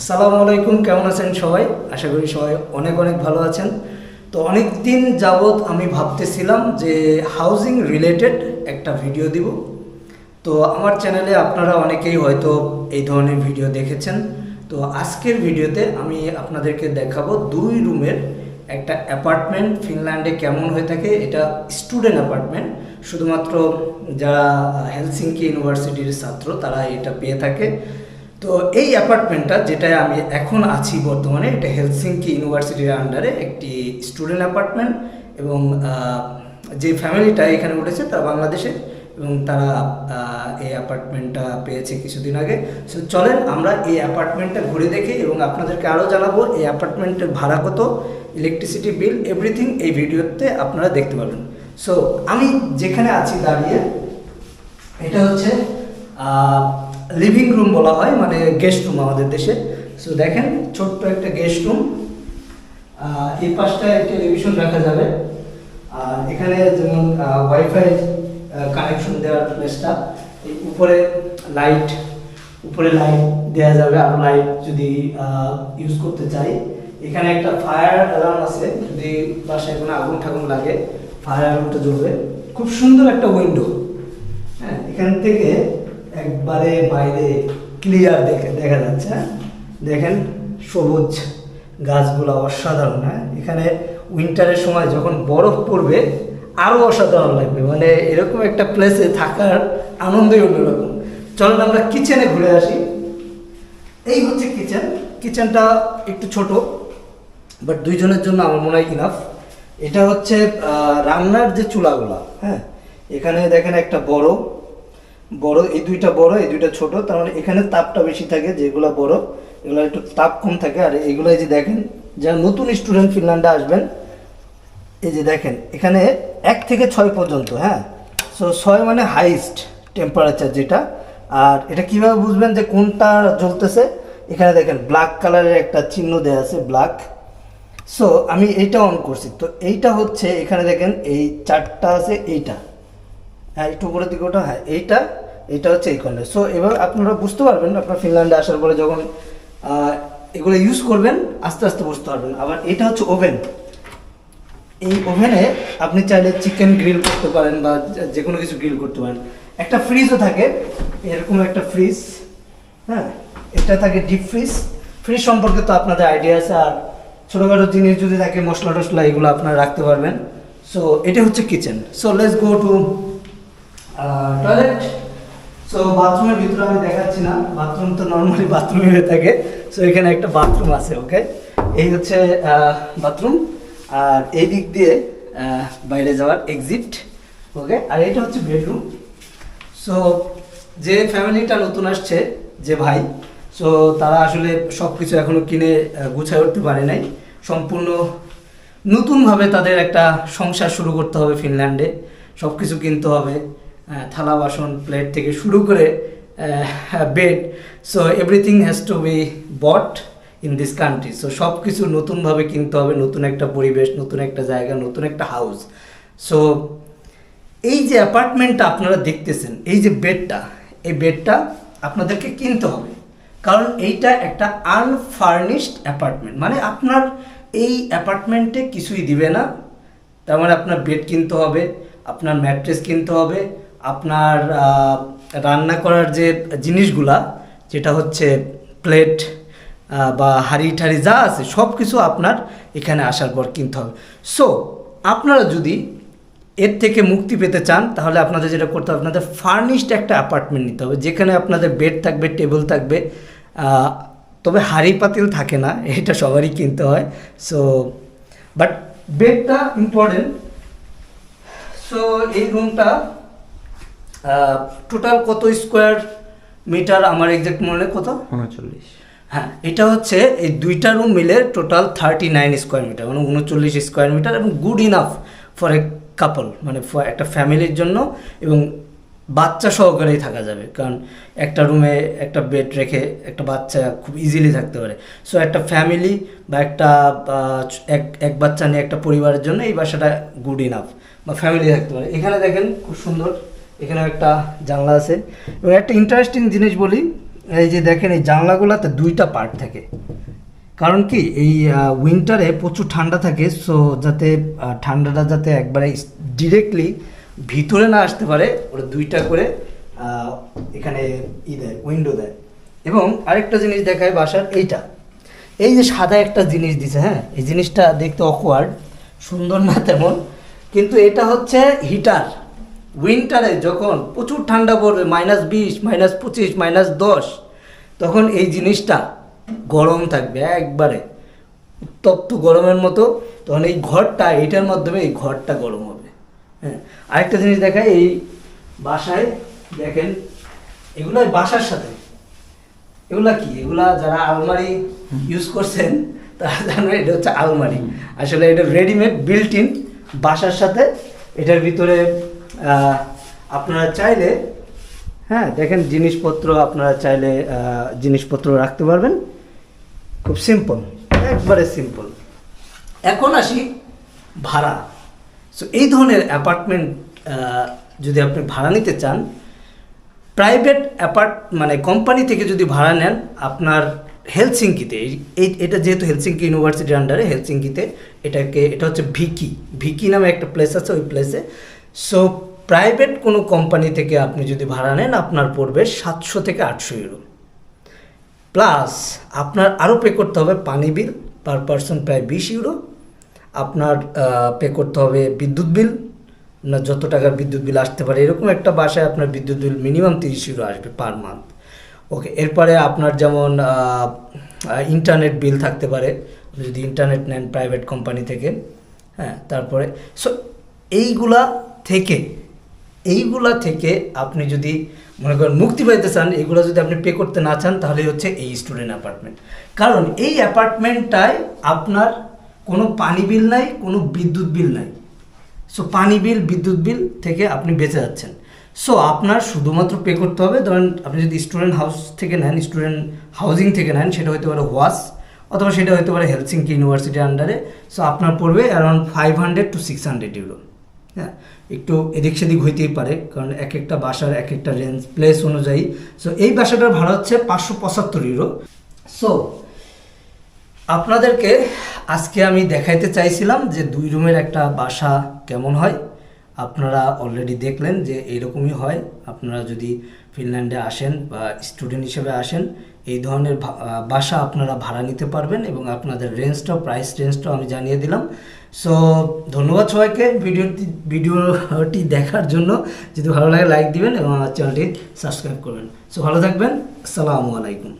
আসসালামু আলাইকুম, কেমন আছেন সবাই? আশা করি সবাই অনেক অনেক ভালো আছেন। তো অনেক দিন যাবৎ আমি ভাবতেছিলাম যে হাউজিং রিলেটেড একটা ভিডিও দিব। তো আমার চ্যানেলে আপনারা অনেকেই হয়তো এই ধরনের ভিডিও দেখেছেন। তো আজকের ভিডিওতে আমি আপনাদেরকে দেখাবো দুই রুমের একটা অ্যাপার্টমেন্ট ফিনল্যান্ডে কেমন হয়ে থাকে, এটা স্টুডেন্ট অ্যাপার্টমেন্ট শুধুমাত্র যারা হেলসিংকি ইউনিভার্সিটির ছাত্র, তারা এটা পেয়ে থাকে। তো এই অ্যাপার্টমেন্টটা যেটায় আমি এখন আছি বর্তমানে, এটা হেলসিঙ্কি ইউনিভার্সিটির আন্ডারে একটি স্টুডেন্ট অ্যাপার্টমেন্ট এবং যে ফ্যামিলিটা এখানে উঠেছে তা বাংলাদেশে এবং তারা এই অ্যাপার্টমেন্টটা পেয়েছে কিছুদিন আগে। সো চলেন আমরা এই অ্যাপার্টমেন্টটা ঘুরে দেখি এবং আপনাদেরকে আরও জানাব এই অ্যাপার্টমেন্টের ভাড়া কত ইলেকট্রিসিটি বিল এভরিথিং এই ভিডিওতে আপনারা দেখতে পাবেন সো আমি যেখানে আছি দাঁড়িয়ে, এটা হচ্ছে লিভিং রুম বলা হয় মানে গেস্ট রুম আমাদের দেশে। সো দেখেন, ছোট্ট একটা গেস্ট রুম এই পাশটায় টেলিভিশন রাখা যাবে। আর এখানে যেমন ওয়াইফাই কানেকশন দেওয়ার প্লেসটা এই উপরে লাইট উপরে লাইট দেওয়া যাবে। আর লাইট যদি ইউজ করতে চাই। এখানে একটা ফায়ার অ্যালার্ম আছে, যদি বাসায় কোনো আগুন ঠাগুন লাগে ফায়ার অ্যালার্মটা জ্বলবে। খুব সুন্দর একটা উইন্ডো হ্যাঁ এখান থেকে একবারে বাইরে ক্লিয়ার দেখে, দেখা যাচ্ছে হ্যাঁ? দেখেন সবুজ গাছগুলো অসাধারণ হ্যাঁ? এখানে উইন্টারের সময় যখন বরফ পড়বে আরও অসাধারণ লাগবে। মানে এরকম একটা প্লেসে থাকার আনন্দই অন্যরকম। চলেন আমরা কিচেনে ঘুরে আসি। এই হচ্ছে কিচেন কিচেনটা একটু ছোট বাট দুইজনের জন্য আমার মনে হয় ইনাফ এটা হচ্ছে রান্নার যে চুলাগুলা হ্যাঁ? এখানে দেখেন একটা বড় বড়, এই দুইটা বড়, এই দুইটা ছোট, তার মানে এখানে তাপটা বেশি থাকে, যেগুলো বড়, এগুলো একটু তাপ কম থাকে। আর এগুলো যে দেখেন, যারা নতুন স্টুডেন্ট ফিনল্যান্ডে আসবেন, এই যে দেখেন, এখানে এক থেকে ছয় পর্যন্ত হ্যাঁ? সো ছয় মানে হাইস্ট টেম্পারেচার যেটা। আর এটা কীভাবে বুঝবেন যে কোনটা জ্বলতেছে? এখানে দেখেন ব্ল্যাক কালারের একটা চিহ্ন দেওয়া আছে ব্ল্যাক সো আমি এইটা অন করছি। তো এইটা হচ্ছে, এখানে দেখেন, এই চারটা আছে, এইটা। হ্যাঁ একটু উপরের দিকে ওটা হ্যাঁ এইটা এইটা হচ্ছে এই কর্নার সো এবার আপনারা বুঝতে পারবেন, আপনার ফিনল্যান্ডে আসার পরে যখন এগুলো ইউজ করবেন, আস্তে আস্তে বুঝতে পারবেন। আবার এটা হচ্ছে ওভেন এই ওভেনে আপনি চাইলে চিকেন গ্রিল করতে পারেন বা যে কোনো কিছু গ্রিল করতে পারেন। একটা ফ্রিজও থাকে, এরকম একটা ফ্রিজ হ্যাঁ এটা থাকে ডিপ ফ্রিজ ফ্রিজ সম্পর্কে তো আপনাদের আইডিয়া আছে, আর ছোটোখাটো জিনিস যদি থাকে মশলা টশলা এগুলো আপনারা রাখতে পারবেন। সো এটা হচ্ছে kitchen so let's go to toilet so বাথরুমের ভিতরে আমি দেখাচ্ছি না। বাথরুম তো নর্মালি বাথরুমে হয়ে থাকে। সো এখানে একটা বাথরুম আছে ওকে এই হচ্ছে বাথরুম আর এই দিক দিয়ে বাইরে যাওয়ার এক্সিট ওকে আর এটা হচ্ছে বেডরুম সো যে ফ্যামিলিটা নতুন আসছে, যে ভাই সো তারা আসলে সব কিছু এখনও কিনে গুছায় উঠতে পারে নাই। সম্পূর্ণ নতুনভাবে তাদের একটা সংসার শুরু করতে হবে ফিনল্যান্ডে। সব কিছু কিনতে হবে। থালা বাসন প্লেট থেকে শুরু করে bed so everything has to be bought in this country so সব কিছু নতুনভাবে কিনতে হবে, নতুন একটা পরিবেশ, নতুন একটা জায়গা, নতুন একটা হাউস সো এই যে অ্যাপার্টমেন্টটা আপনারা দেখতেছেন, এই যে বেডটা এই বেডটা আপনাদেরকে কিনতে হবে। কারণ এইটা একটা আনফার্নিশড অ্যাপার্টমেন্ট মানে আপনার এই অ্যাপার্টমেন্টে কিছুই দিবে না। তার মানে আপনার বেড কিনতে হবে, আপনার ম্যাট্রেস কিনতে হবে আপনার রান্না করার যে জিনিসগুলা, যেটা হচ্ছে প্লেট বা হাড়ি ঠাড়ি যা আছে সব কিছু আপনার এখানে আসার পর কিনতে হবে। সো আপনারা যদি এর থেকে মুক্তি পেতে চান, তাহলে আপনাদের যেটা করতে হবে, আপনাদের ফার্নিশড একটা অ্যাপার্টমেন্ট নিতে হবে, যেখানে আপনাদের বেড থাকবে টেবিল থাকবে তবে হাঁড়ি পাতিল থাকে না, এটা সবারই কিনতে হয়। সো বাট বেডটা ইম্পর্টেন্ট সো এই রুমটা টোটাল কত স্কোয়ার মিটার আমার এক্সাক্ট মনে কত? উনচল্লিশ। হ্যাঁ এটা হচ্ছে এই দুইটা রুম মিলে total thirty nine square metre মানে উনচল্লিশ স্কোয়ার মিটার এবং good enough for a couple মানে একটা ফ্যামিলির জন্য এবং বাচ্চা সহকারেই থাকা যাবে কারণ একটা রুমে একটা বেড রেখে একটা বাচ্চা খুব ইজিলি থাকতে পারে। সো একটা ফ্যামিলি বা একটা এক এক বাচ্চা নিয়ে একটা পরিবারের জন্য এই বাসাটা গুড ইনাফ বা ফ্যামিলি থাকতে পারে। এখানে দেখেন খুব সুন্দর এখানে একটা জানলা আছে। এবং একটা ইন্টারেস্টিং জিনিস বলি, এই যে দেখেন এই জানলাগুলোতে দুইটা পার্ট থাকে। কারণ কি, এই উইন্টারে প্রচুর ঠান্ডা থাকে সো যাতে ঠান্ডাটা যাতে একবারে ডিরেক্টলি ভিতরে না আসতে পারে, ওরা দুইটা করে এখানে ই দেয় উইন্ডো দেয়। এবং আরেকটা জিনিস দেখায় বাসার, এইটা। এই যে সাদা একটা জিনিস দিছে হ্যাঁ এই জিনিসটা দেখতে অকওয়ার্ড সুন্দর না তেমন, কিন্তু এটা হচ্ছে হিটার উইন্টারে যখন প্রচুর ঠান্ডা পড়বে মাইনাস বিশ মাইনাস পঁচিশ মাইনাস দশ, তখন এই জিনিসটা গরম থাকবে একবারে। উত্তপ্ত গরমের মতো, তখন এই ঘরটা, এইটার মাধ্যমে এই ঘরটা গরম হবে। হ্যাঁ আরেকটা জিনিস দেখায় এই বাসায় দেখেন, এগুলো বাসার সাথে। এগুলা কি? এগুলা যারা আলমারি ইউজ করছেন, তারা জানেন এটা হচ্ছে আলমারি। আসলে এটা রেডিমেড বিল্ট ইন বাসার সাথে, এটার ভিতরে আপনারা চাইলে হ্যাঁ দেখেন জিনিসপত্র আপনারা চাইলে জিনিসপত্র রাখতে পারবেন। খুব সিম্পল একবারে সিম্পল এখন আসি ভাড়া। সো এই ধরনের অ্যাপার্টমেন্ট যদি আপনি ভাড়া নিতে চান প্রাইভেট অ্যাপার্ট মানে কোম্পানি থেকে যদি ভাড়া নেন, আপনার হেলসিঙ্কিতে এই এটা যেহেতু হেলসিঙ্কি ইউনিভার্সিটির আন্ডারে হেলসিঙ্কিতে এটাকে, এটা হচ্ছে ভিকি। ভিকি নামে একটা প্লেস আছে, ওই প্লেসে সো প্রাইভেট কোনো কোম্পানি থেকে আপনি যদি ভাড়া নেন, আপনার পড়বে সাতশো থেকে আটশো ইউরো প্লাস আপনার আরও পে করতে হবে পানি বিল পার পার্সন প্রায় বিশ ইউরো আপনার পে করতে হবে বিদ্যুৎ বিল আপনার যত টাকার বিদ্যুৎ বিল আসতে পারে, এরকম একটা বাসায় আপনার বিদ্যুৎ বিল মিনিমাম তিরিশ ইউরো আসবে পার মান্থ ওকে এরপরে আপনার যেমন ইন্টারনেট বিল থাকতে পারে। যদি ইন্টারনেট নেন প্রাইভেট কোম্পানি থেকে হ্যাঁ তারপরে সো এইগুলা থেকে, এইগুলা থেকে আপনি যদি মনে করেন মুক্তি পাইতে চান, এগুলো যদি আপনি পে করতে না চান তাহলে হচ্ছে এই স্টুডেন্ট অ্যাপার্টমেন্ট কারণ এই অ্যাপার্টমেন্টটায় আপনার কোনো পানি বিল নাই, কোনো বিদ্যুৎ বিল নাই। সো পানি বিল, বিদ্যুৎ বিল থেকে আপনি বেঁচে যাচ্ছেন। সো আপনার শুধুমাত্র পে করতে হবে, ধরেন আপনি যদি স্টুডেন্ট হাউস থেকে নেন স্টুডেন্ট হাউজিং থেকে নেন, সেটা হতে পারে ওয়াস, অথবা সেটা হতে পারে হেলসিংকি ইউনিভার্সিটির আন্ডারে সো আপনার পড়বে around five hundred to six hundred euro হ্যাঁ একটু এদিক সেদিক হইতেই পারে, কারণ এক একটা বাসার এক একটা রেঞ্জ প্লেস অনুযায়ী। সো এই বাসাটার ভাড়া হচ্ছে পাঁচশো পঁচাত্তর ইউরো সো আপনাদেরকে আজকে আমি দেখাইতে চাইছিলাম যে দুই রুমের একটা বাসা কেমন হয়। আপনারা অলরেডি দেখলেন যে এরকমই হয়। আপনারা যদি ফিনল্যান্ডে আসেন বা স্টুডেন্ট হিসেবে আসেন, এই ধরনের বাসা আপনারা ভাড়া নিতে পারবেন এবং আপনাদের রেঞ্জটাও প্রাইস রেঞ্জটাও আমি জানিয়ে দিলাম। সো ধন্যবাদ সবাইকে ভিডিওটি ভিডিওটি দেখার জন্য। যদি ভালো লাগে লাইক দিবেন এবং আমার চ্যানেলটি সাবস্ক্রাইব করবেন। সো ভালো থাকবেন। আসসালামু আলাইকুম।